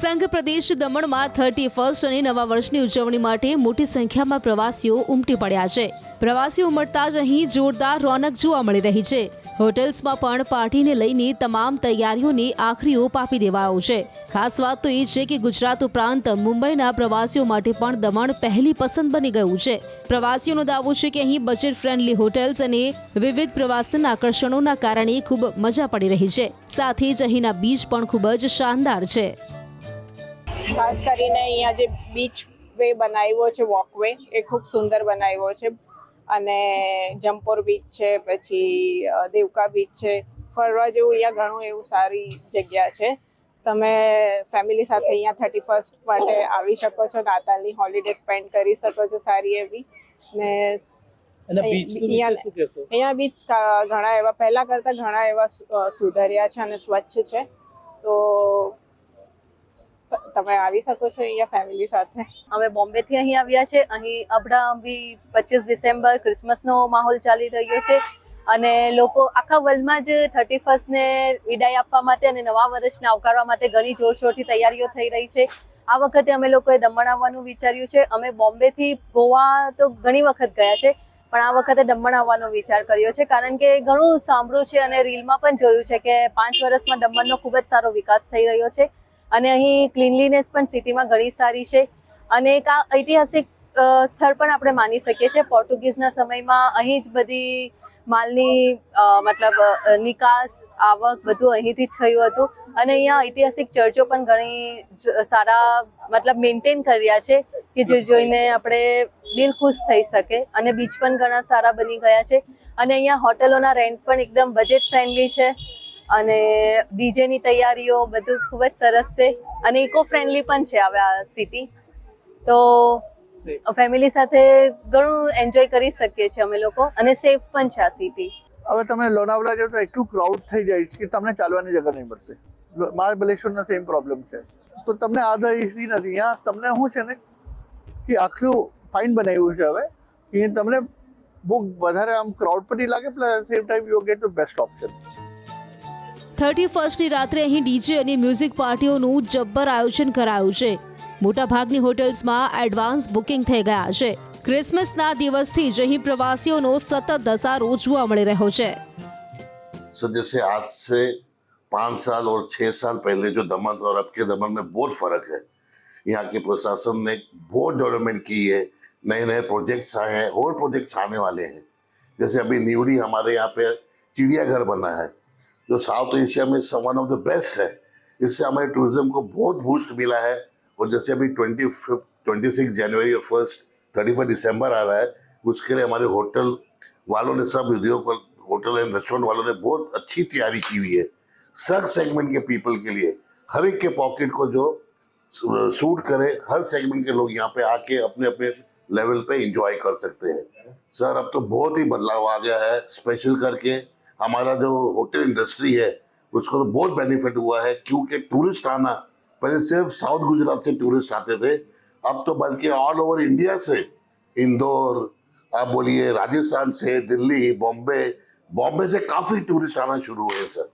સંઘ પ્રદેશ દમણમાં thirty first અને નવા વર્ષની ઉજવણી માટે મોટી સંખ્યામાં પ્રવાસીઓ ઉમટી પડ્યા છે. પ્રવાસીઓ ઉમટતા જ અહીં જોરદાર રોનક જોવા મળી રહી છે. હોટેલ્સમાં પણ પાર્ટીને લઈને તમામ તૈયારીઓને આખરી ઓપ આપી દેવાયો છે. ખાસ વાત તો એ છે કે ગુજરાત ઉપરાંત મુંબઈના પ્રવાસીઓ માટે પણ દમણ પહેલી પસંદ બની ગયું છે. પ્રવાસીઓનો દાવો છે કે અહીં બજેટ ફ્રેન્ડલી હોટેલ્સ અને વિવિધ પ્રવાસન આકર્ષણોના કારણે ખૂબ મજા પડી રહી છે. સાથે જ અહીંના બીચ પણ ખૂબ જ શાનદાર છે. ખાસ કરીને અહીંયા જે બીચ વે બનાવ્યો છે વોકવે એ ખૂબ સુંદર બનાવ્યો છે. અને જમ્પોર બીચ છે પછી દેવકા બીચ છે. ફરવા જેવું અહીંયા ઘણું એવું સારી જગ્યા છે. તમે ફેમિલી સાથે અહીંયા થર્ટી ફર્સ્ટ માટે આવી શકો છો નાતાલની હોલિડે સ્પેન્ડ કરી શકો છો સારી એવી. ને અહીંયા- બીચ ઘણા એવા પહેલા કરતાં ઘણા એવા સુધર્યા છે અને સ્વચ્છ છે. તો તમે આવી શકો છો અહીંયા ફેમિલી સાથે. અમે બોમ્બેથી અહીં આવ્યા છે. અહીં હમણાં બી પચીસ ડિસેમ્બર ક્રિસમસનો માહોલ ચાલી રહ્યો છે અને લોકો આખા વર્લ્ડમાં જ થર્ટી ફર્સ્ટને વિદાય આપવા માટે અને નવા વર્ષને આવકારવા માટે ઘણી જોરશોરથી તૈયારીઓ થઈ રહી છે. આ વખતે અમે લોકોએ દમણ આવવાનું વિચાર્યું છે. અમે બોમ્બેથી ગોવા તો ઘણી વખત ગયા છે, પણ આ વખતે દમણ આવવાનો વિચાર કર્યો છે. કારણ કે ઘણું સાંભળ્યું છે અને રીલમાં પણ જોયું છે કે પાંચ વર્ષમાં દમણનો ખૂબ જ સારો વિકાસ થઈ રહ્યો છે. અને અહીં ક્લીનલીનેસ પણ સિટીમાં ઘણી સારી છે. અને એક આ ઐતિહાસિક સ્થળ પણ આપણે માની શકીએ છીએ. પોર્ટુગીઝના સમયમાં અહીં જ બધી માલની મતલબ નિકાસ, આવક બધું અહીંથી જ થયું હતું. અને અહીંયા ઐતિહાસિક ચર્ચો પણ ઘણી સારા, મતલબ મેન્ટેન કર્યા છે કે જે જોઈને આપણે દિલ ખુશ થઈ શકે અને બીચ પણ ઘણા સારા બની ગયા છે. અને અહીંયા હોટલોના રેન્ટ પણ એકદમ બજેટ ફ્રેન્ડલી છે. અને ડીજેની તૈયારીઓ બધું ખૂબ જ સરસ છે. અને ઇકો ફ્રેન્ડલી પણ છે હવે આ સિટી તો ફેમિલી સાથે ઘણું એન્જોય કરી શકીએ છીએ અમે લોકો અને સેફ પણ છે આ સિટી હવે તમે લોનાવલા જાઓ તો એટલું ક્રાઉડ થઈ જાય છે કે તમને ચાલવાની જગ્યા નહીં મળશે. લો- મહાબલેશ્વરના સેમ પ્રોબ્લેમ છે. તો તમને આધા એસી નથી. અહીંયા તમને શું છે ને કે આખું ફાઇન બનાવ્યું છે હવે. કે તમને બહુ વધારે આમ ક્રાઉડ પણ નહીં લાગે પ્લસ સેમ ટાઈમ યોગ્ય તો બેસ્ટ ઓપ્શન થર્ટી ફર્સ્ટની રાત્રે અહીં ડીજે અને મ્યુઝિક પાર્ટીઓનું જબ્બર આયોજન કરાયું છે મોટાભાગની હોટેલ્સમાં એડવાન્સ બુકિંગ થઈ ગયા છે ક્રિસમસના દિવસથી જ અહીં પ્રવાસીઓનો સતત ધસારો જોવા મળી રહ્યો છે सर जैसे आज से पाँच साल और छः साल पहले जो दमन था और अब के दमन में बहुत फर्क है यहाँ के प्रशासन ने बहुत डेवलपमेंट की है नए नए प्रोजेक्ट्स आए हैं और प्रोजेक्ट्स आने वाले हैं जैसे अभी न्यूली हमारे यहाँ पे चिड़ियाघर बना है जो साउथ एशिया में वन ऑफ़ द बेस्ट है। इससे हमारे टूरिज़्म को बहुत बूस्ट मिला है। और जैसे अभी ट्वेंटी फिफ्थ ट्वेंटी सिक्स जनवरी और फ़र्स्ट थर्टी फ़र्स्ट दिसंबर आ रहा है, उसके लिए हमारे होटल वालों ने सब उद्योग होटल एंड रेस्टोरेंट वालों ने बहुत अच्छी तैयारी की हुई है। सब सेगमेंट के पीपल के लिए, हर एक के पॉकेट को जो सूट करे, हर सेगमेंट के लोग यहाँ पे आके अपने अपने लेवल पे एंजॉय कर सकते हैं। सर अब तो बहुत ही बदलाव आ गया है स्पेशल करके। हमारा जो होटल इंडस्ट्री है, उसको तो बहुत बेनिफिट हुआ है, क्योंकि टूरिस्ट आना, पहले सिर्फ़ साउथ गुजरात से टूरिस्ट आते थे, अब तो बल्कि ऑल ओवर इंडिया से, इंदौर, आप बोलिए राजस्थान से, दिल्ली, बॉम्बे बॉम्बे से काफ़ी टूरिस्ट आना शुरू हुए सर